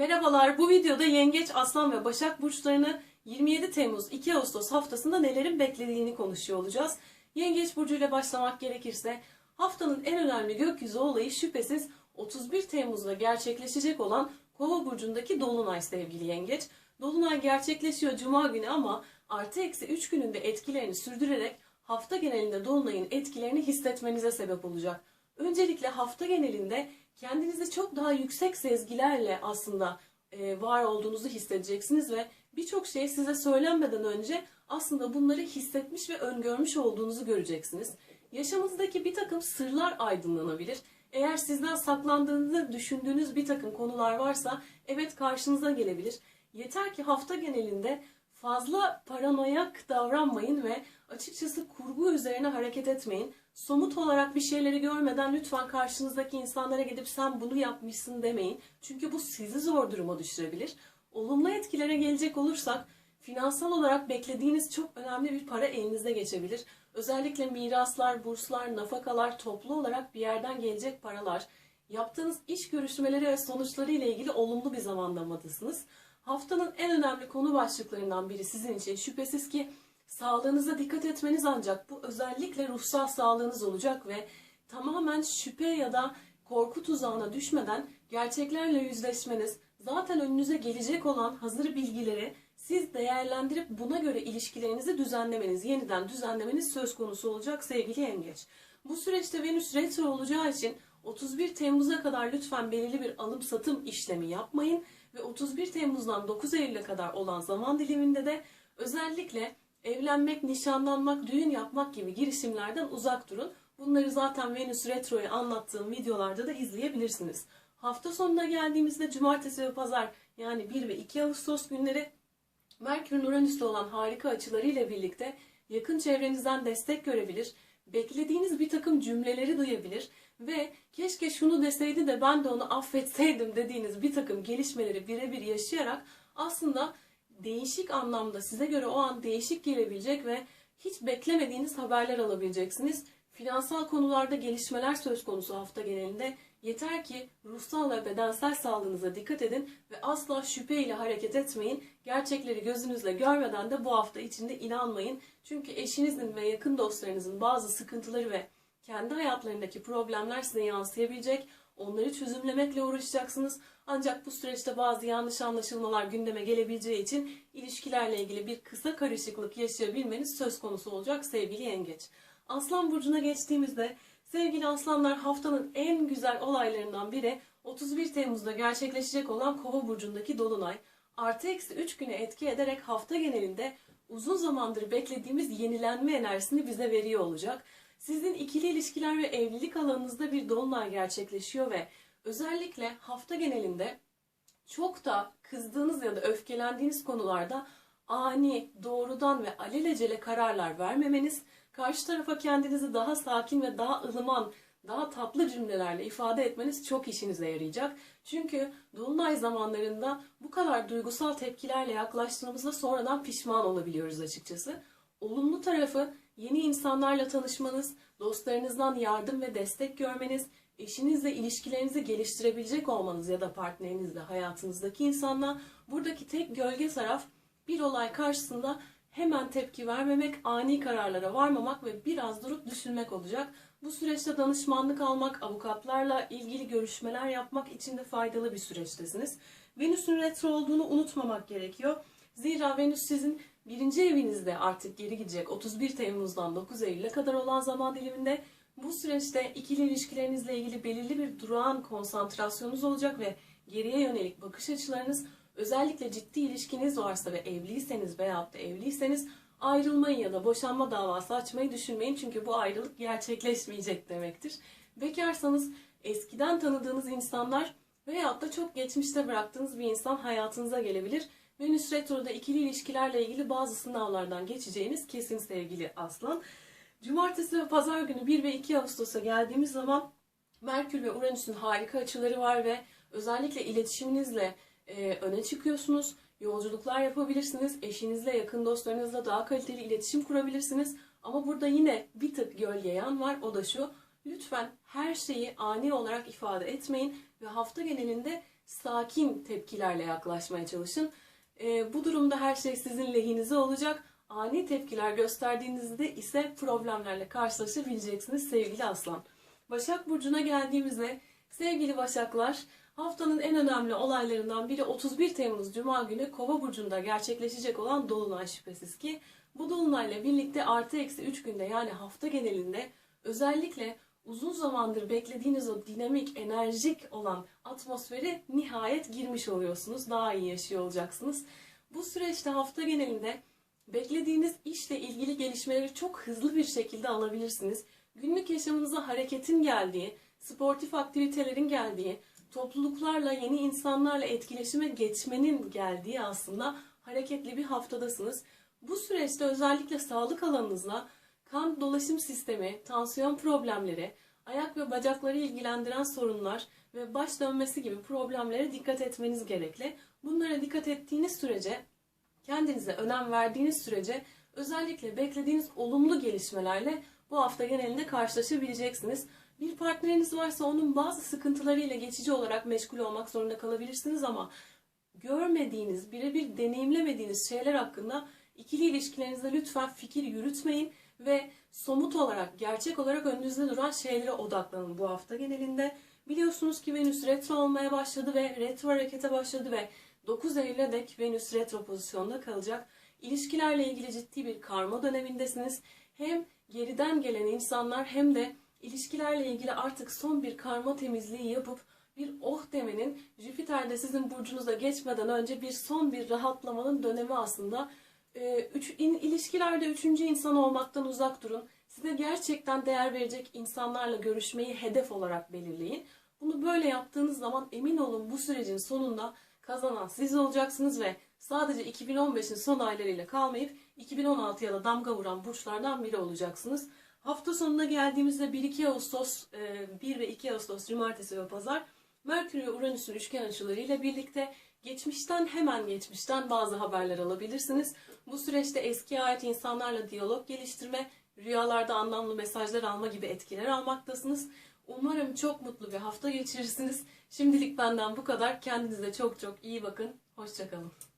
Merhabalar, bu videoda Yengeç, Aslan ve Başak burçlarını 27 Temmuz 2 Ağustos haftasında nelerin beklediğini konuşuyor olacağız. Yengeç burcuyla başlamak gerekirse haftanın en önemli gökyüzü olayı şüphesiz 31 Temmuz'da gerçekleşecek olan Kova burcundaki dolunay sevgili Yengeç. Dolunay gerçekleşiyor cuma günü ama artı eksi 3 gününde etkilerini sürdürerek hafta genelinde dolunayın etkilerini hissetmenize sebep olacak. Öncelikle hafta genelinde kendinizi çok daha yüksek sezgilerle aslında e, var olduğunuzu hissedeceksiniz ve birçok şey size söylenmeden önce aslında bunları hissetmiş ve öngörmüş olduğunuzu göreceksiniz. Yaşamınızdaki bir takım sırlar aydınlanabilir. Eğer sizden saklandığınızı düşündüğünüz bir takım konular varsa evet karşınıza gelebilir. Yeter ki hafta genelinde fazla paranoyak davranmayın ve açıkçası kurgu üzerine hareket etmeyin. Somut olarak bir şeyleri görmeden lütfen karşınızdaki insanlara gidip sen bunu yapmışsın demeyin. Çünkü bu sizi zor duruma düşürebilir. Olumlu etkilere gelecek olursak finansal olarak beklediğiniz çok önemli bir para elinize geçebilir. Özellikle miraslar, burslar, nafakalar, toplu olarak bir yerden gelecek paralar, yaptığınız iş görüşmeleri ve sonuçları ile ilgili olumlu bir zamanlamadasınız. Haftanın en önemli konu başlıklarından biri sizin için şüphesiz ki sağlığınıza dikkat etmeniz ancak bu özellikle ruhsal sağlığınız olacak ve tamamen şüphe ya da korku tuzağına düşmeden gerçeklerle yüzleşmeniz, zaten önünüze gelecek olan hazır bilgileri siz değerlendirip buna göre ilişkilerinizi düzenlemeniz, yeniden düzenlemeniz söz konusu olacak sevgili yengeç. Bu süreçte Venüs retro olacağı için 31 Temmuz'a kadar lütfen belirli bir alım satım işlemi yapmayın ve 31 Temmuz'dan 9 Eylül'e kadar olan zaman diliminde de özellikle evlenmek, nişanlanmak, düğün yapmak gibi girişimlerden uzak durun. Bunları zaten Venüs Retro'yu anlattığım videolarda da izleyebilirsiniz. Hafta sonuna geldiğimizde cumartesi ve pazar yani 1 ve 2 Ağustos günleri Merkür'ün Uranüs'te olan harika açılarıyla birlikte yakın çevrenizden destek görebilir, beklediğiniz bir takım cümleleri duyabilir ve keşke şunu deseydi de ben de onu affetseydim dediğiniz bir takım gelişmeleri birebir yaşayarak aslında değişik anlamda size göre o an değişik gelebilecek ve hiç beklemediğiniz haberler alabileceksiniz. Finansal konularda gelişmeler söz konusu hafta genelinde. Yeter ki ruhsal ve bedensel sağlığınıza dikkat edin ve asla şüpheyle hareket etmeyin. Gerçekleri gözünüzle görmeden de bu hafta içinde inanmayın. Çünkü eşinizin ve yakın dostlarınızın bazı sıkıntıları ve kendi hayatlarındaki problemler size yansıyabilecek. Onları çözümlemekle uğraşacaksınız. Ancak bu süreçte bazı yanlış anlaşılmalar gündeme gelebileceği için ilişkilerle ilgili bir kısa karışıklık yaşayabilmeniz söz konusu olacak sevgili yengeç. Aslan burcuna geçtiğimizde sevgili aslanlar haftanın en güzel olaylarından biri 31 Temmuz'da gerçekleşecek olan Kova burcundaki dolunay. Artı eksi 3 güne etki ederek hafta genelinde uzun zamandır beklediğimiz yenilenme enerjisini bize veriyor olacak. Sizin ikili ilişkiler ve evlilik alanınızda bir dolunay gerçekleşiyor ve özellikle hafta genelinde çok da kızdığınız ya da öfkelendiğiniz konularda ani, doğrudan ve alelacele kararlar vermemeniz, karşı tarafa kendinizi daha sakin ve daha ılıman, daha tatlı cümlelerle ifade etmeniz çok işinize yarayacak. Çünkü dolunay zamanlarında bu kadar duygusal tepkilerle yaklaştığımızda sonradan pişman olabiliyoruz açıkçası. Olumlu tarafı yeni insanlarla tanışmanız, dostlarınızdan yardım ve destek görmeniz, eşinizle ilişkilerinizi geliştirebilecek olmanız ya da partnerinizle hayatınızdaki insanla buradaki tek gölge taraf bir olay karşısında hemen tepki vermemek, ani kararlara varmamak ve biraz durup düşünmek olacak. Bu süreçte danışmanlık almak, avukatlarla ilgili görüşmeler yapmak için de faydalı bir süreçtesiniz. Venüs'ün retro olduğunu unutmamak gerekiyor. Zira Venüs sizin birinci evinizde artık geri gidecek 31 Temmuz'dan 9 Eylül'e kadar olan zaman diliminde bu süreçte ikili ilişkilerinizle ilgili belirli bir durağan konsantrasyonunuz olacak ve geriye yönelik bakış açılarınız özellikle ciddi ilişkiniz varsa ve evliyseniz veyahut da evliyseniz ayrılmayı ya da boşanma davası açmayı düşünmeyin çünkü bu ayrılık gerçekleşmeyecek demektir. Bekarsanız eskiden tanıdığınız insanlar veyahut da çok geçmişte bıraktığınız bir insan hayatınıza gelebilir. Venüs Retro'da ikili ilişkilerle ilgili bazı sınavlardan geçeceğiniz kesin sevgili Aslan. Cumartesi ve pazar günü 1 ve 2 Ağustos'a geldiğimiz zaman Merkür ve Uranüs'ün harika açıları var ve özellikle iletişiminizle e, öne çıkıyorsunuz. Yolculuklar yapabilirsiniz. Eşinizle, yakın dostlarınızla daha kaliteli iletişim kurabilirsiniz. Ama burada yine bir tık gölge yan var. O da şu. Lütfen her şeyi ani olarak ifade etmeyin ve hafta genelinde sakin tepkilerle yaklaşmaya çalışın. Ee, bu durumda her şey sizin lehinize olacak. Ani tepkiler gösterdiğinizde ise problemlerle karşılaşabileceksiniz sevgili aslan. Başak Burcu'na geldiğimizde sevgili Başaklar haftanın en önemli olaylarından biri 31 Temmuz Cuma günü Kova Burcu'nda gerçekleşecek olan Dolunay şüphesiz ki bu Dolunay'la birlikte artı eksi 3 günde yani hafta genelinde özellikle uzun zamandır beklediğiniz o dinamik, enerjik olan atmosferi nihayet girmiş oluyorsunuz. Daha iyi yaşıyor olacaksınız. Bu süreçte hafta genelinde beklediğiniz işle ilgili gelişmeleri çok hızlı bir şekilde alabilirsiniz. Günlük yaşamınıza hareketin geldiği, sportif aktivitelerin geldiği, topluluklarla, yeni insanlarla etkileşime geçmenin geldiği aslında hareketli bir haftadasınız. Bu süreçte özellikle sağlık alanınızla kan dolaşım sistemi, tansiyon problemleri, ayak ve bacakları ilgilendiren sorunlar ve baş dönmesi gibi problemlere dikkat etmeniz gerekli. Bunlara dikkat ettiğiniz sürece, kendinize önem verdiğiniz sürece özellikle beklediğiniz olumlu gelişmelerle bu hafta genelinde karşılaşabileceksiniz. Bir partneriniz varsa onun bazı sıkıntılarıyla geçici olarak meşgul olmak zorunda kalabilirsiniz ama görmediğiniz, birebir deneyimlemediğiniz şeyler hakkında ikili ilişkilerinizde lütfen fikir yürütmeyin ve somut olarak, gerçek olarak önünüzde duran şeylere odaklanın bu hafta genelinde. Biliyorsunuz ki Venüs retro olmaya başladı ve retro harekete başladı ve 9 Eylül'e dek Venüs retro pozisyonda kalacak. İlişkilerle ilgili ciddi bir karma dönemindesiniz. Hem geriden gelen insanlar hem de ilişkilerle ilgili artık son bir karma temizliği yapıp bir oh demenin Jüpiter'de sizin burcunuza geçmeden önce bir son bir rahatlamanın dönemi aslında. Ee, üç, in, ilişkilerde üçüncü insan olmaktan uzak durun. Size gerçekten değer verecek insanlarla görüşmeyi hedef olarak belirleyin. Bunu böyle yaptığınız zaman emin olun bu sürecin sonunda kazanan siz olacaksınız ve sadece 2015'in son aylarıyla kalmayıp 2016'ya da damga vuran burçlardan biri olacaksınız. Hafta sonuna geldiğimizde 1-2 Ağustos, 1 ve 2 Ağustos Cumartesi ve Pazar Merkür ve Uranüs'ün üçgen açılarıyla birlikte geçmişten hemen geçmişten bazı haberler alabilirsiniz. Bu süreçte eskiye ait insanlarla diyalog geliştirme, rüyalarda anlamlı mesajlar alma gibi etkiler almaktasınız. Umarım çok mutlu bir hafta geçirirsiniz. Şimdilik benden bu kadar. Kendinize çok çok iyi bakın. Hoşçakalın.